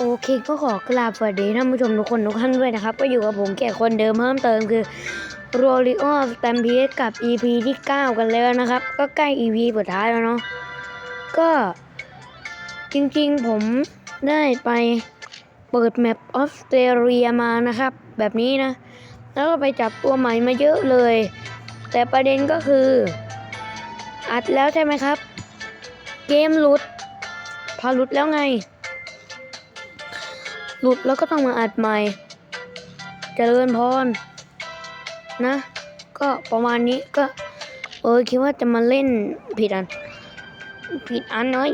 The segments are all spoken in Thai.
โอเคก็ขอกราบสวัสดีท่านผู้ชมทุกคนทุกท่านด้วยนะครับ ก็อยู่กับผมแก่คนเดิมเพิ่มเติมคือ r o l i o s t a m p e d กับ EP ที่ 9 กันแล้วนะครับ ก็ใกล้ EP สุดท้ายแล้วเนาะก็จริงๆผมได้ไปเปิดแมปออสเตรเลียมานะครับ แบบนี้นะ แล้วก็ไปจับตัวใหม่มาเยอะเลย แต่ประเด็นก็คือ อัดแล้วใช่ไหมครับ เกมหลุด พอหลุดแล้วไง หลุดแล้วก็ต้องมาอัดใหม่เจริญพรนะ ก็ประมาณนี้ก็ เออคิดว่าจะมาเล่นผิดอัน ผิดอันเนาะ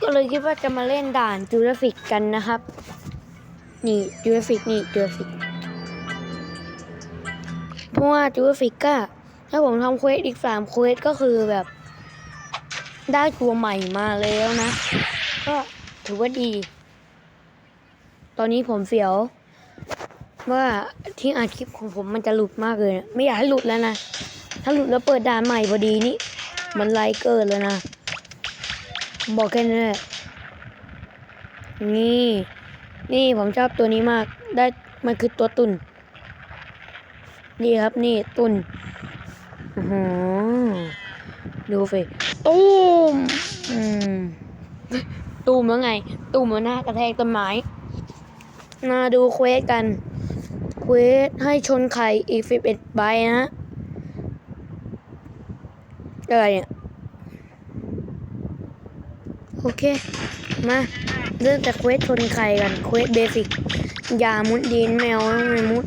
ก็เลยคิดว่าจะมาเล่นด่านจูราฟิกกันนะครับ นี่จูราฟิกนี่จูราฟิกเพราะว่าจูราฟิกก็ถ้าผมทำเควสอีกสามเควสก็คือแบบ ได้ตัวใหม่มาแล้วนะ ก็ถือว่าดี อนนี้ผมเสียวว่าที่อัดคลิปของผมมันจะหลุดมากเลยนะไม่อยากให้หลุดแล้วนะ ถ้าหลุดแล้วเปิดด่านใหม่พอดีนี่มันไลเกินแล้วนะบอกแค่นั้นแหละนี่ นี่ผมชอบตัวนี้มาก ได้มันคือตัวตุนนี่ครับนี่ตุนโอ้โหดูสิตูมอืมตูมแล้วไง ตูมแล้วหน้ากระแทกต้นไม้ มาดูเควสกัน เควสให้ชนไข่อีกสิบเอ็ดใบนะฮะ อะไรเนี่ย โอเค มาเริ่มจากเควสชนไข่กัน เควสเบสิกอย่ามุดดินแมวไม่มุด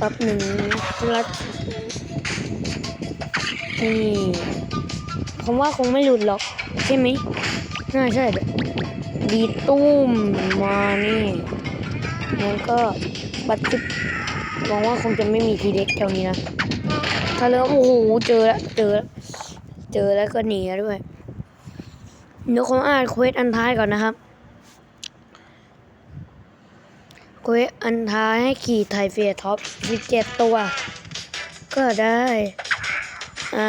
ปั๊บหนึ่งรัดนี่ผมว่าคงไม่หลุดหรอก ใช่ไหม น่าใช่บบดีตุ้มมานี่แล้วก็บัตรจุบหวังว่าคงจะไม่มีทีเด็กแถวนี้นะ ถ้าเริ่มโอ้โหเจอแล้วเจอแล้วเจอแล้วก็หนีแล้วด้วยเดี๋ยวผมอ่านเควสอันท้ายก่อนนะครับเควสอันท้ายให้ขี่ไทเฟียท็อป17ตัว ก็ได้ อ่า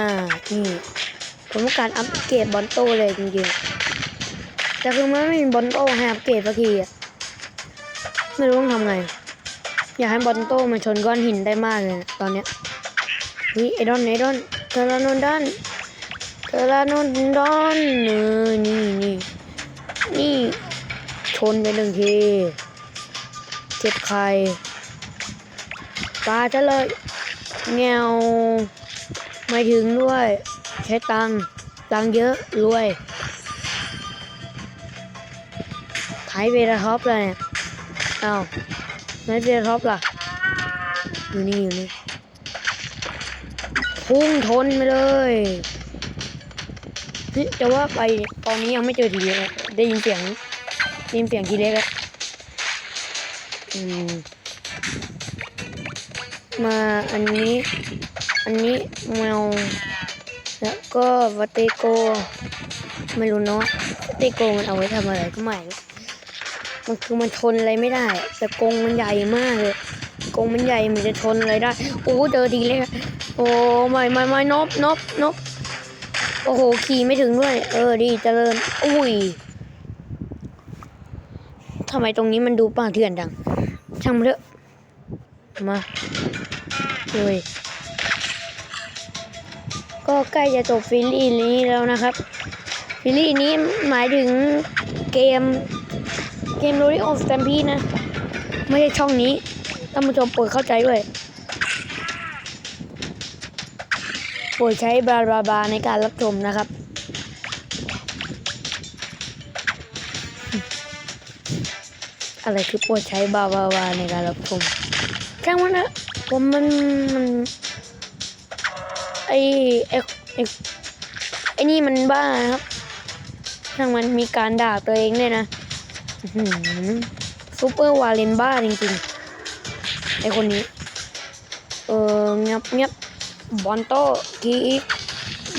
นี่ ผมต้องการอัปเกรดบอลโตเลยจริงๆ แต่คือมันไม่มีบอลโตให้อัปเกรดสักทีอะไม่รู้ต้องทำไง อยากให้บอลโต้มันชนก้อนหินได้มากเลยนะตอนเนี้ยนี่ไอดอนไอดอนเทอร์ลานอนดอนเทอร์ลานอนดอนเออนี่นี่นี่ชนไปหนึ่งทีเจ็บใครปลาจะเลยแงวไม่ถึงด้วย ใช้ตังตังเยอะรวย ทยเวทท็อปเลยเนี่ยอ้าวไทยเวทท็อปล่ะ อยู่นี่อยู่นี่ พุ่งทนไปเลยนี่จะว่าไปตอนนี้ยังไม่เจอทีเล็กเลยได้ยินเสียงได้ยินเสียงทีเล็กแล้วอืมมาอันนี้ อันนี้แมวแล้วก็วัตเตโก ไม่รู้เนาะวัตเตโกมันเอาไว้ทำอะไรก็ไม่รู้ มันคือมันชนอะไรไม่ได้ แต่กงมันใหญ่มากเลยกงมันใหญ่มันจะชนอะไรได้ โอ้เจอทีเลยโอ้ไม่ไม่ไม่นบนบนบโอ้โหขี่ไม่ถึงด้วย เออดีเจริญอุ้ยทำไมตรงนี้มันดูป่าเถื่อนจังช่างมันเถอะมาเลยก็ใกล้จะจบฟิลลี่นี้แล้วนะครับ ฟิลลี่นี้หมายถึงเกม เกมโรดิโอสแตมพีนะ ไม่ใช่ช่องนี้ท่านผู้ชมโปรดเข้าใจด้วยโปรดใช้บาบาบาในการรับชมนะครับ อะไรคือโปรดใช้บาบาบาในการรับชมช่างมันนะผมมันมันไอไอไอไอนี่มันบ้านะครับช่างมันมีการด่าตัวเองด้วยนะ ซูเปอร์วาเลนบ้าจริงๆ ไอคนนี้ เออเงียบเงียบบอลโต้กีอีก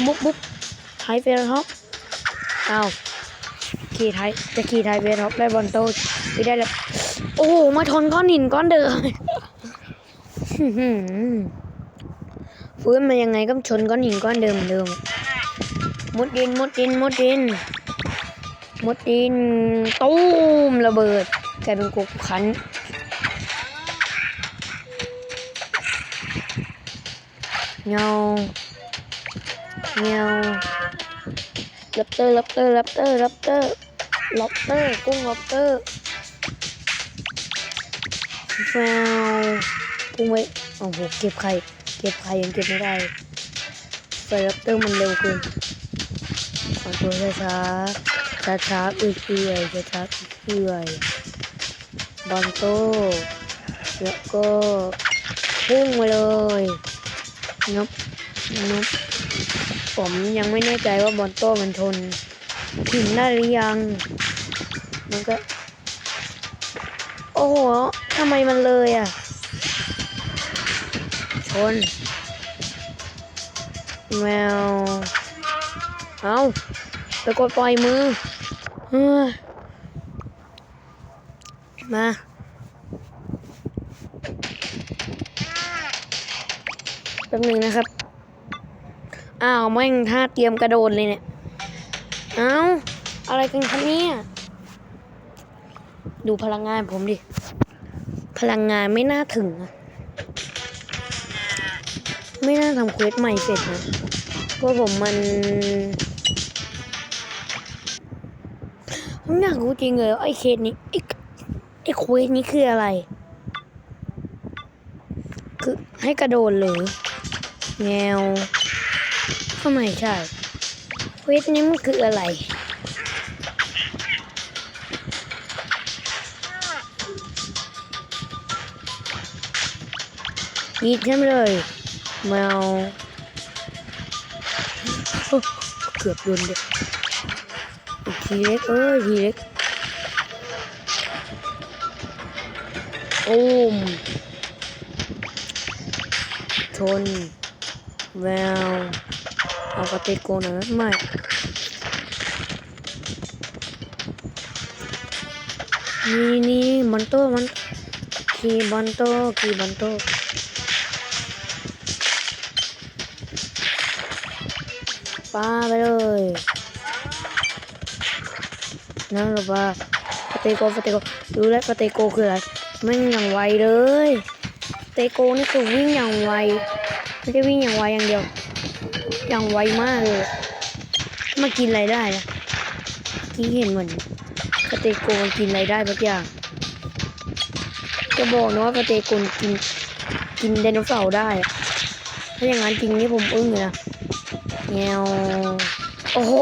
บุ๊บบุ๊บไทยเฟรท็อปอ้าวขี่ไทยจะขี่ไทยเฟรท็อปได้บอลโต้ไม่ได้แล้วโอ้โหมาชนก้อนหินก้อนเดิมฟื้นมายังไงก็ชนก้อนหินก้อนเดิมเหมือนเดิมมุดดินมุดดินมุดดิน มุดดินตูมระเบิดกลายเป็นกุกขันเงาเงาลับเตอร์ลับเตอร์ลับเตอร์ลับเตอร์ลับเตอร์กุ้งลับเตอร์แฟวกุ้งไว้โอ้โหเก็บไข่เก็บไข่ยังเก็บไม่ได้ไฟลับเตอร์มันเร็วเกินขอตัวช้าช้า ช้าๆเอื่อยๆช้าช้าๆเอื่อยๆบอลโต้แล้วก็พุ่งมาเลยนบนบผมยังไม่แน่ใจว่าบอลโต้มันทนหินได้หรือยัง มันก็ โอ้โหทำไมมันเลยอะ ชน แมว เอาไปกดปล่อยมือ มา แป๊บหนึงนะครับ อ้าวแม่งท่าเตรียมกระโดดเลยเนี่ย เอ้า อะไรกันคะเนี่ย ดูพลังงานผมดิ พลังงานไม่น่าถึงอะไม่น่าทำเควสใหม่เสร็จนะ เพราะผมมัน ผมอยากรู้จริงเลยไอ้เคสนี้ไอ้ไอ้เควสนี้คืออะไร คือให้กระโดดหรือแงวก็ไมใช่เควสนี้มันคืออะไรยีดฉันเลยแมวเกือบโดนเด็ก ทีเล็กเอ้ยทีเล็กโอ้มชนแววเอากระติกโกนน่อยไหมไม่นี่นี่มันโตมันคีบันโตคีบันโตปาไปเลย นั่นหรือว่าปาเตโกปาเตโกรู้แล้วปาเตโกคืออะไรแม่อย่างไวเลยเตโกนี่คือวิ่งอย่างไวไม่ใช่วิ่งอย่างไวอย่างเดียว อย่างไวมากเลยมากินอะไรได้นะที่เห็นเหมือนปาเตโกมันกินอะไรได้บางอย่างจะบอกนะว่าปาเตโกกินกินไดโนเสาร์ได้ ถ้าอย่างนั้นจริงนี่ผมอึ้งเลยนะแงวโอ้โห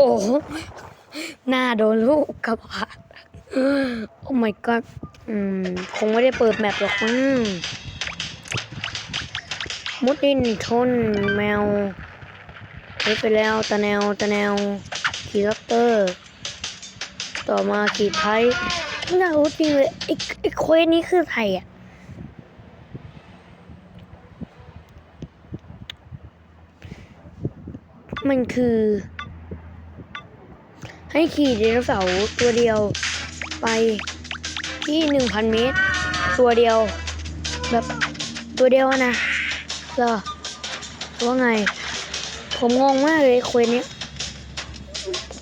หน้าโดนลูกกระบาดโอ้ my god อืม คงไม่ได้เปิดแมปหรอกมั้งมุดดินชนแมวเฮ้ยไปแล้วตะแนวตะแนวขี่ล็อกเตอร์ ต่อมาขี่ไทยไม่น่ารู้จริงเลยไอ้ไอ้เควสนี้คือไทยอะมันคือ ให้ขี่ไดโนเสาร์ตัวเดียวไปที่หนึ่งพันเมตร ตัวเดียว แบบตัวเดียวนะเหรอว่าไง ผมงงมากเลยควสเนี้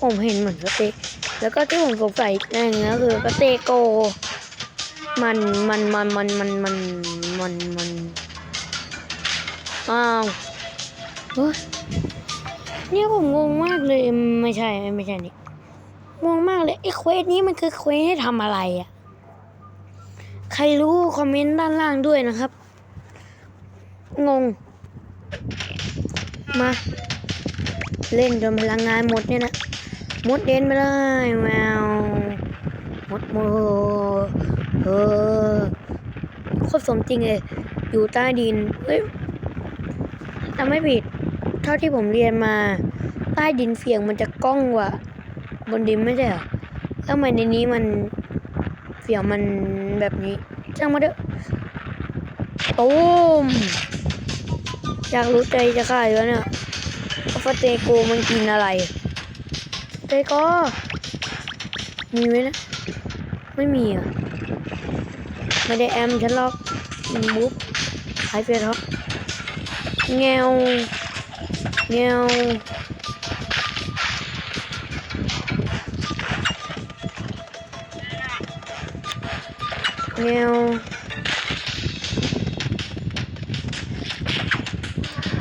ผมเห็นเหมือนสเตกแล้วก็ที่ผมสงสัยอีกอย่างนึงก็คือสเตโก มันมันมันมันมันมันมันมันอ้าวเฮ้ยเนี่ยผมงงมากเลยไม่ใช่ไม่ใช่นี่ งงมากเลยไอ้เควสนี้มันคือเควสให้ทำอะไรอะ่ะใครรู้คอมเมนต์ด้านล่างด้วยนะครับ งง มา เล่นจนพลังงานหมดเนี่ยนะหมดเด่นไปเลยแมวหมดโมเออโคตรสมจริงเลย อยู่ใต้ดินเฮ้ยทำไม่ผิด เท่าที่ผมเรียนมา ใต้ดินเสียงมันจะก้องกว่า บนดินไม่ใช่เหรอแล้วทำไมในนี้มันเสียงมันแบบนี้ช่างมาเถอะตูมอยากรู้ใจจะฆ่าอยู่แล้วเนี่ยว่าฟาเตโกมันกินอะไรเตโกมีไหมนะ ไม่มีอะ ไม่ได้แอมฉันหรอกบุ๊บหายเฟรครับแงวเงี้ยว แนว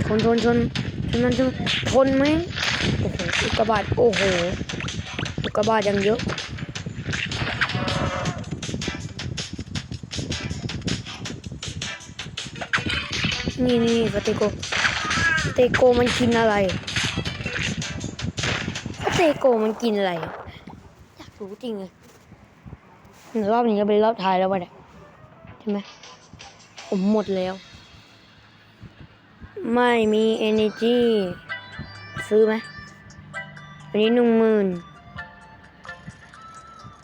ชนชนชนชนมันชนชนไหมโอ้โหอุกกาบาตโอ้โหอุกกาบาตยังเยอะนี่นี่สเตโกสเตโกมันกินอะไรสเตโกมันกินอะไรอยากรู้จริงเลย รอบนี้จะเป็นรอบท้ายแล้ววะเนี่ยใช่ไหมผมหมดแล้ว ไม่มี energy ซื้อไหมอันนี้หนึ่งหมื่น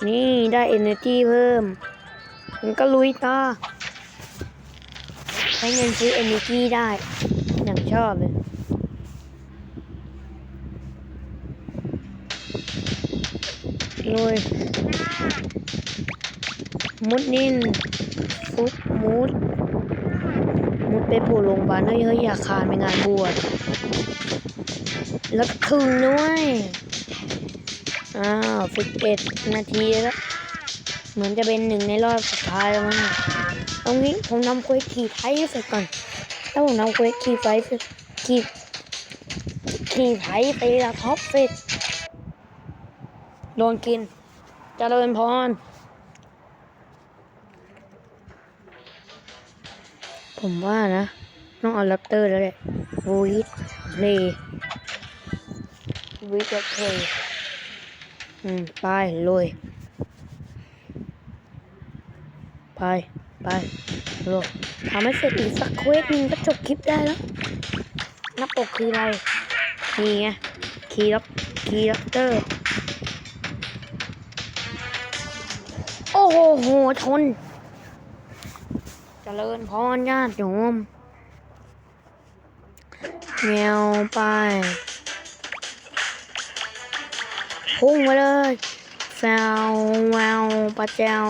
นี่ได้ energy เพิ่ม มันก็ลุยตาใช้เงินซื้อ energy ได้ อย่างชอบเลยลุย มุดนินฟุบมุด มุดไปโผล่โรงพยาบาลเฮ้ยเฮ้ยอยากคานไปงานบวชแล้วก็ถึงด้วยอ้าวสิบเอ็ดนาทีแล้ว เหมือนจะเป็นหนึ่งในรอบสุดท้ายแล้วมั้งตรงนี้ผมนำควสขี่ไทยเสร็จก่อนถ้าผมนำควสขี่ไฟเสร็จขี่ขี่ไทยไปละท็อปเสร็จโดนกินเจริญพร ผมว่านะ ต้องเอาแรปเตอร์แล้วแหละวีดเพลย์วีดเพลย์อืม ไปเลยไป ไปโลกทำให้เสร็จอีกสักเควสหนึงก็จบคลิปได้แล้วหน้าปกคืออะไร นี่ไง คีล็อกคีล็อกเตอร์ โอ้โหโหชน เจริญพรญาติโยมแมวไป พุ่งมาเลยแซวแววปลาแจว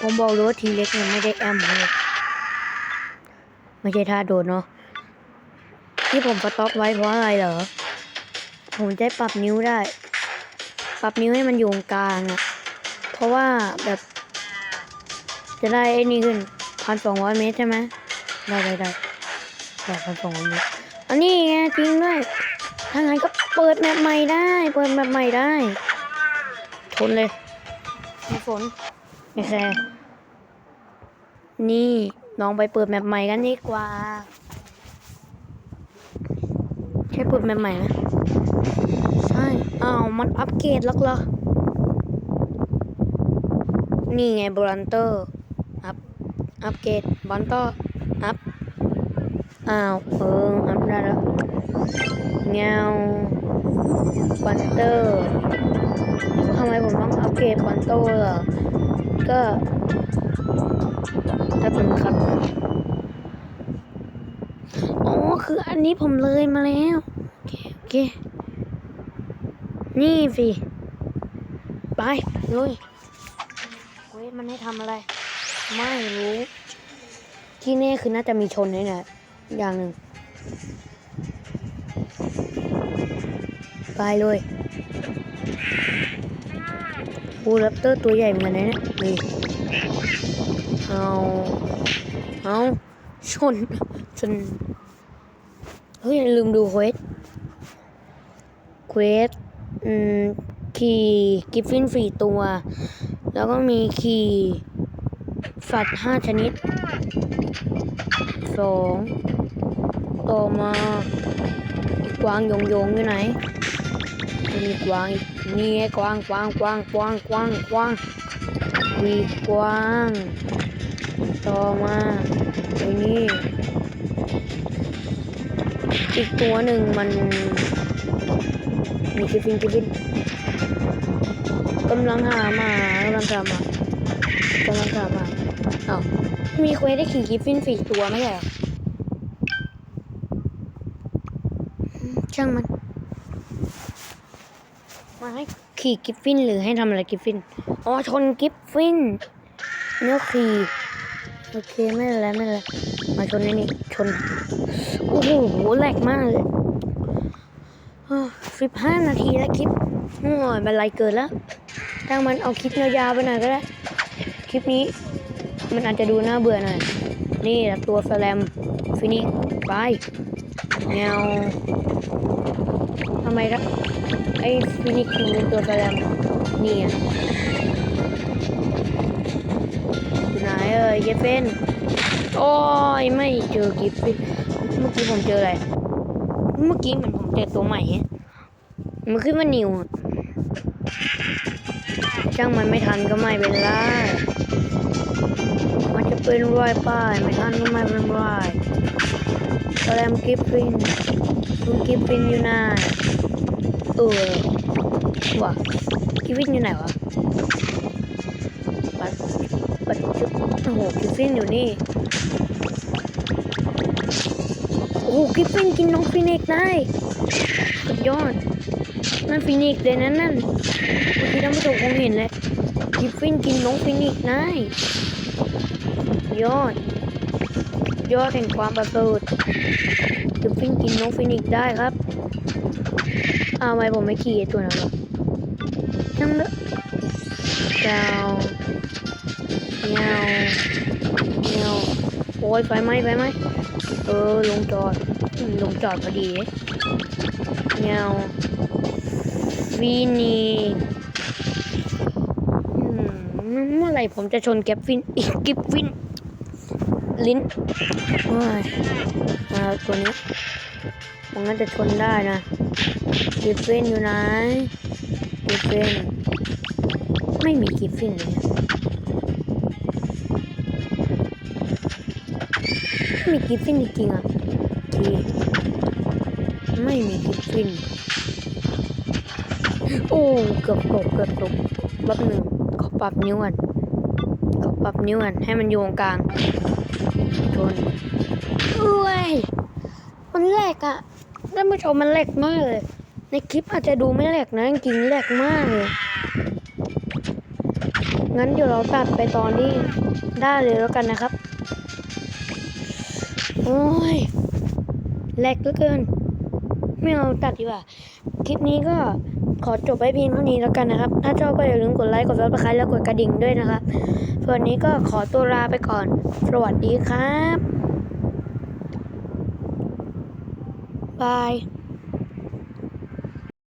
ผมบอกเลยว่าทีเล็กเนี่ยไม่ได้แอมเลยไม่ใช่ท่าโดดเนาะที่ผมสต็อกไว้เพราะอะไรเหรอ ผมจะปรับนิ้วได้ ปรับนิ้วให้มันอยู่กลางอะเพราะว่าแบบ จะได้ไอ้นี่ขึ้น พันสองร้อยเมตรใช่ไหมได้ได้ได้ได้พันสองร้อยเมตรอันนี้ไงจริงด้วยถ้างั้นก็เปิดแมปใหม่ได้ เปิดแมปใหม่ได้ทนเลยไม่ฝนไม่แคร์นี่ลองไปเปิดแมปใหม่กันดีกว่าใช่เปิดแมปใหม่ไหมใช่อ้าวมันอัปเกรดแล้วเหรอนี่ไงบรันเตอร์อัพ อัปเกรดบรันเตอร์อัพอ้าวเอออัพได้แล้วเงาบันเตอร์ทำไมผมต้องอัปเกรดบันเตอร์ล่ะก็ถ้าเป็นครับอ๋อคืออันนี้ผมเลยมาแล้วโอเคโอเคนี่สิไปเลยเว้ยมันให้ทำอะไร ไม่รู้ ที่แน่คือน่าจะมีชนนี่แหละอย่างหนึ่ง ไปเลยบูแรปเตอร์ตัวใหญ่เหมือนกันนะเนี่ยนี่เอาเอาชน ชน เฮ้ย ลืมดูเควส เควส อืม ขี่กิฟฟินสี่ตัว แล้วก็มีขี่ สัตว์ห้าชนิดสองต่อมาอีกกวางโยงโยงอยู่ไหนมีกวางนี่ไงกวางกวางกวางกวางกวางกวางมีกวาง ต่อมาไอ้นี่อีกตัวหนึ่งมันมีกิฟินกิฟฟินกำลังหามากำลังหามา กำลังหามาอ้าวมีเควสได้ขี่กิฟฟินสี่ตัวไม่ใช่หรอช่างมัน มาให้ขี่กิฟฟินหรือให้ทำอะไรกิฟฟิน อ๋อชนกิฟฟินเนื้อขี่โอเคไม่เป็นไรไม่เป็นไรมาชนนี่นี่ชน โอ้โหแหลกมากเลยสิบห้านาทีแล้วคลิปโอ้ยเป็นไรเกิดแล้วทางมันเอาคลิปยาวๆไปหน่อยก็ได้ คลิปนี้ มันอาจจะดูน่าเบื่อหน่อย นี่ตัวสแลมฟินิกไปแนวทำไมครับ ไอ้ฟินิกถึงเป็นตัวสแลมนี่อะอยู่ไหนเอ่ยเยฟเฟนโอ้ยไม่เจอกิฟฟินเมื่อกี้ผมเจออะไร เมื่อกี้เหมือนผมเจอตัวใหม่ฮะมันขึ้นว่านิวอะช่างมันไม่ทันก็ไม่เป็นไร มันจะเป็นรอยป้ายไม่ทันก็ไม่เป็นไรสแลมกิฟฟินคุณกิฟฟินอยู่ไหนเออวะกิฟฟินอยู่ไหนวะปัดปัดจุดโอ้โหกิฟฟินอยู่นี่โอ้โหกิฟฟินกินน้องฟินิกได้สุดยอดนั่นฟินิกเลยนั่นนั่นเมื่อกี้ท่านผู้ชมคงเห็นเลย กิฟฟินกินน้องฟินิกได้ยอด ยอดแห่งความประเสริฐกิฟฟินกินน้องฟินิกได้ครับเอ้าวทำไมผมไม่ขี่ตัวนั้นวะช่างเถอะเจ้าเงาเงาโอ้ยไฟไหมไฟไหมเออลงจอดลงจอดพอดีเงาฟินิก เมื่อไหร่ผมจะชนแกปฟินอีกกิฟฟิน ลิ้นโอ้ยมาตัวนี้มันงั้นจะชนได้นะกิฟฟินอยู่ไหนกิฟฟิน ไม่มีกิฟฟินเลยไม่มีกิฟฟินจริงๆอะทีไม่มีกิฟฟินโอ้เกือบตกเกือบตกแป๊บหนึ่งขอปรับนิ้วก่อน รับนิ้วก่อนให้มันอยู่ตรงกลางชนเอ้ยมันแหลกอะท่านผู้ชมมันแหลกมากเลย ในคลิปอาจจะดูไม่แหลกนะจริงแหลกมากเลยงั้นเดี๋ยวเราตัดไปตอนที่ได้เลยแล้วกันนะครับ โอ้ยแหลกเหลือเกิน ไม่เอาตัดดีกว่า คลิปนี้ก็ขอจบไว้เพียงเท่านี้แล้วกันนะครับ ถ้าชอบก็อย่าลืมกดไลค์ กดซับสไครต์แล้วกดกระดิ่งด้วยนะครับ ส่วนนี้ก็ขอตัวลาไปก่อน สวัสดีครับ บาย